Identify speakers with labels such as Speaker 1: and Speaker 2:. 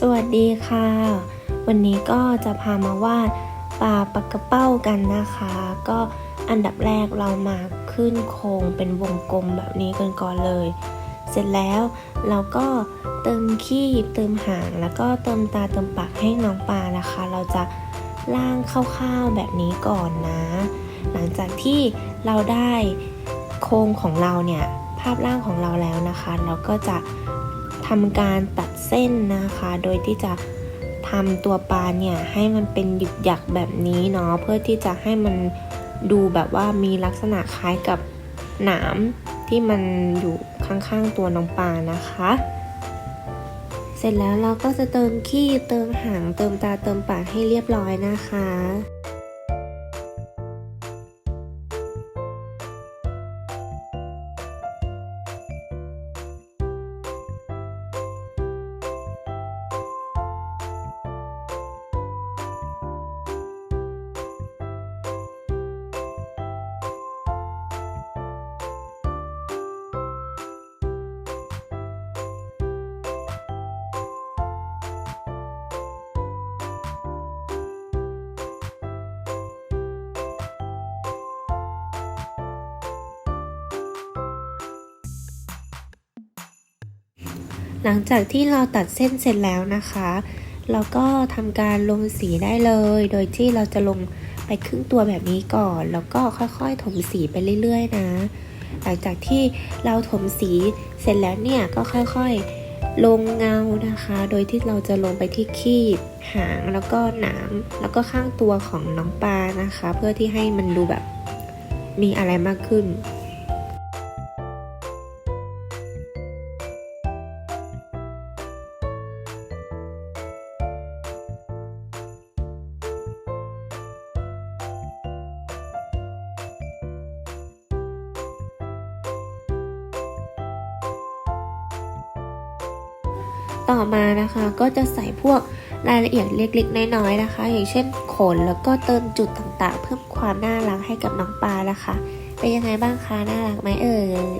Speaker 1: สวัสดีค่ะ วันนี้ก็จะพามาวาดปลาปักกระเป้ากันนะคะ ก็อันดับแรกเรามาขึ้นโครงเป็นวงกลมแบบนี้กันก่อนเลย เสร็จแล้วเราก็เติมขี้เติมหางแล้วก็เติมตาเติมปากให้น้องปลานะคะ เราจะล่างคร่าวๆแบบนี้ก่อนนะ หลังจากที่เราได้โครงของเราเนี่ยภาพร่างของเราแล้วนะคะ เราก็จะ ทำการตัดเส้นนะคะ โดยที่จะทำตัวปลาเนี่ยให้มันเป็นหยึกหยักแบบนี้เนาะเพื่อที่จะให้มันดูแบบว่ามีลักษณะคล้ายกับหนามที่มันอยู่ข้างๆตัวน้องปลานะคะ เสร็จแล้วเราก็จะเติมขี้เติมหางเติมตาเติมปากให้เรียบร้อยนะคะ หลังจากที่เราตัดเส้นเสร็จแล้วนะคะ เราก็ทำการลงสีได้เลย โดยที่เราจะลงไปครึ่งตัวแบบนี้ก่อน แล้วก็ค่อยๆ ถมสีไปเรื่อยๆ นะ หลังจากที่เราถมสีเสร็จแล้วเนี่ยก็ค่อยๆ ลงเงานะคะ โดยที่เราจะลงไปที่คีบหางแล้วก็หนามแล้วก็ข้างตัวของน้องปลานะคะ เพื่อที่ให้มันดูแบบมีอะไรมากขึ้น ต่อมานะคะก็จะใส่พวกรายละเอียดเล็กๆ น้อยๆนะคะ อย่างเช่นขนแล้วก็เติมจุดต่างๆ เพิ่มความน่ารักให้กับน้องปลานะคะ เป็นยังไงบ้างคะน่ารักไหมเอ่ย